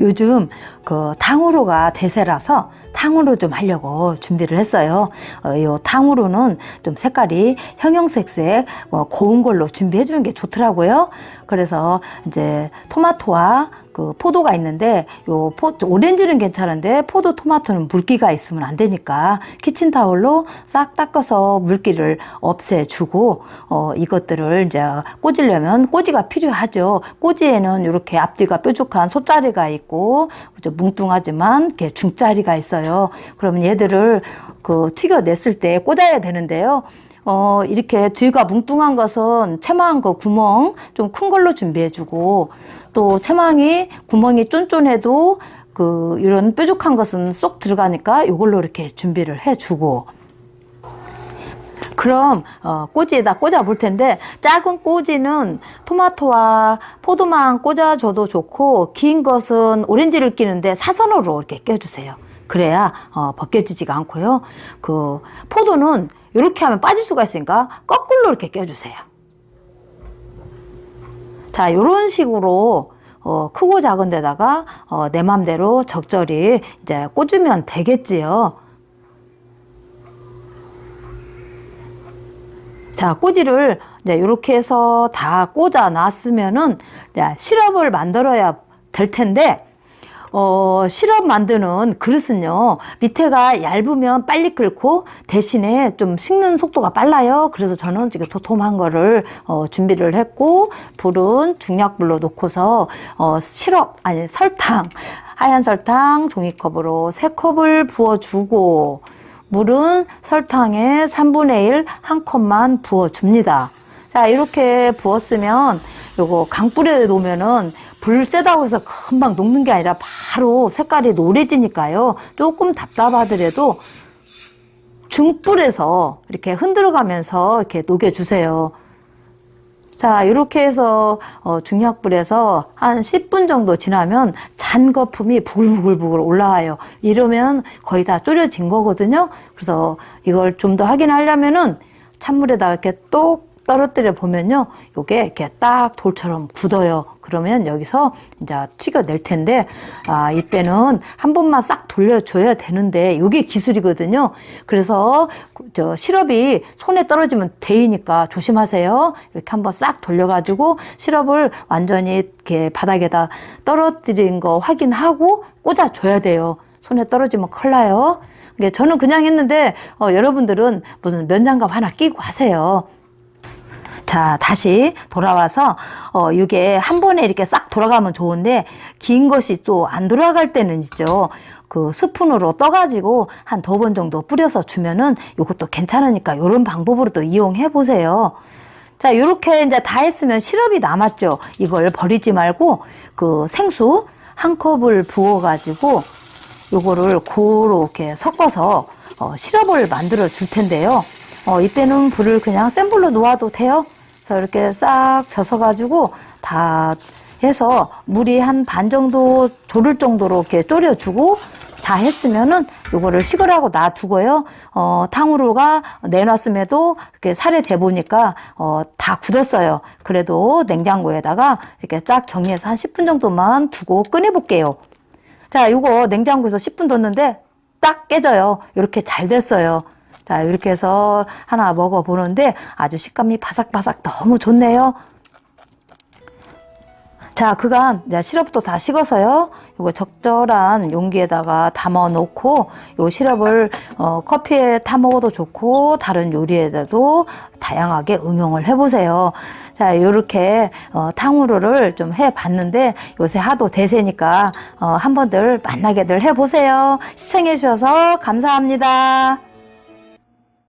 요즘 그 탕후루가 대세라서 탕후루 좀 하려고 준비를 했어요. 어, 이 탕후루는 좀 색깔이 형형색색 어, 고운 걸로 준비해 주는 게 좋더라고요. 그래서 이제 토마토와 그 포도가 있는데 요 포, 오렌지는 괜찮은데 포도 토마토는 물기가 있으면 안 되니까 키친타올로 싹 닦아서 물기를 없애주고 어 이것들을 이제 꽂으려면 꼬지가 필요하죠. 꼬지에는 이렇게 앞뒤가 뾰족한 소짜리가 있고 좀 뭉뚱하지만 이렇게 중짜리가 있어요. 그러면 얘들을 그 튀겨냈을 때 꽂아야 되는데요. 어, 이렇게 뒤가 뭉뚱한 것은 채망 그 구멍 좀 큰 걸로 준비해주고 또 채망이 구멍이 쫀쫀해도 그 이런 뾰족한 것은 쏙 들어가니까 이걸로 이렇게 준비를 해주고 그럼 어, 꼬지에다 꽂아 볼 텐데 작은 꼬지는 토마토와 포도만 꽂아줘도 좋고 긴 것은 오렌지를 끼는데 사선으로 이렇게 껴주세요. 그래야 어, 벗겨지지가 않고요. 그 포도는 이렇게 하면 빠질 수가 있으니까 거꾸로 이렇게 껴주세요. 자, 이런 식으로 어, 크고 작은 데다가 어, 내 맘대로 적절히 이제 꽂으면 되겠지요. 자, 꼬지를 이제 이렇게 해서 다 꽂아 놨으면은 시럽을 만들어야 될 텐데, 어, 시럽 만드는 그릇은요, 밑에가 얇으면 빨리 끓고 대신에 좀 식는 속도가 빨라요. 그래서 저는 지금 도톰한 거를 어, 준비를 했고, 불은 중약불로 놓고서 어, 시럽, 아니, 설탕, 하얀 설탕 종이컵으로 세 컵을 부어주고, 물은 설탕의 3분의 1 한 컵만 부어줍니다. 자, 이렇게 부었으면 요거 강불에 놓으면은 불 세다고 해서 금방 녹는 게 아니라 바로 색깔이 노래지니까요. 조금 답답하더라도 중불에서 이렇게 흔들어 가면서 이렇게 녹여주세요. 자, 이렇게 해서 어, 중약불에서 한 10분 정도 지나면 잔 거품이 부글부글부글 올라와요. 이러면 거의 다 졸여진 거거든요. 그래서 이걸 좀 더 확인하려면은 찬물에다 이렇게 똑 떨어뜨려 보면요. 요게 이렇게 딱 돌처럼 굳어요. 그러면 여기서 이제 튀겨낼 텐데, 아, 이때는 한 번만 싹 돌려줘야 되는데, 요게 기술이거든요. 그래서 그저 시럽이 손에 떨어지면 데이니까 조심하세요. 이렇게 한번 싹 돌려가지고 시럽을 완전히 이렇게 바닥에다 떨어뜨린 거 확인하고 꽂아줘야 돼요. 손에 떨어지면 큰일 나요. 저는 그냥 했는데, 어, 여러분들은 무슨 면장갑 하나 끼고 하세요. 자, 다시 돌아와서, 어, 이게 한 번에 이렇게 싹 돌아가면 좋은데, 긴 것이 또 안 돌아갈 때는 있죠. 그 스푼으로 떠가지고 한 두 번 정도 뿌려서 주면은 이것도 괜찮으니까 이런 방법으로 또 이용해 보세요. 자, 요렇게 이제 다 했으면 시럽이 남았죠. 이걸 버리지 말고 그 생수 한 컵을 부어가지고 요거를 고렇게 섞어서 어, 시럽을 만들어 줄 텐데요. 어, 이때는 불을 그냥 센 불로 놓아도 돼요. 그래서 이렇게 싹 젖어가지고 다 해서 물이 한 반 정도 조를 정도로 이렇게 졸여주고 다 했으면은 요거를 식으라고 놔두고요. 어, 탕후루가 내놨음에도 이렇게 살에 대보니까 어, 다 굳었어요. 그래도 냉장고에다가 이렇게 딱 정리해서 한 10분 정도만 두고 꺼내볼게요. 자, 요거 냉장고에서 10분 뒀는데 딱 깨져요. 이렇게 잘 됐어요. 자, 이렇게 해서 하나 먹어보는데 아주 식감이 바삭바삭 너무 좋네요. 자, 그간 시럽도 다 식어서요. 이거 적절한 용기에다가 담아 놓고 요 시럽을 어, 커피에 타 먹어도 좋고 다른 요리에도 다양하게 응용을 해 보세요. 자, 요렇게 어, 탕후루를 좀 해 봤는데 요새 하도 대세니까 어, 한 번들 만나게들 해 보세요. 시청해 주셔서 감사합니다.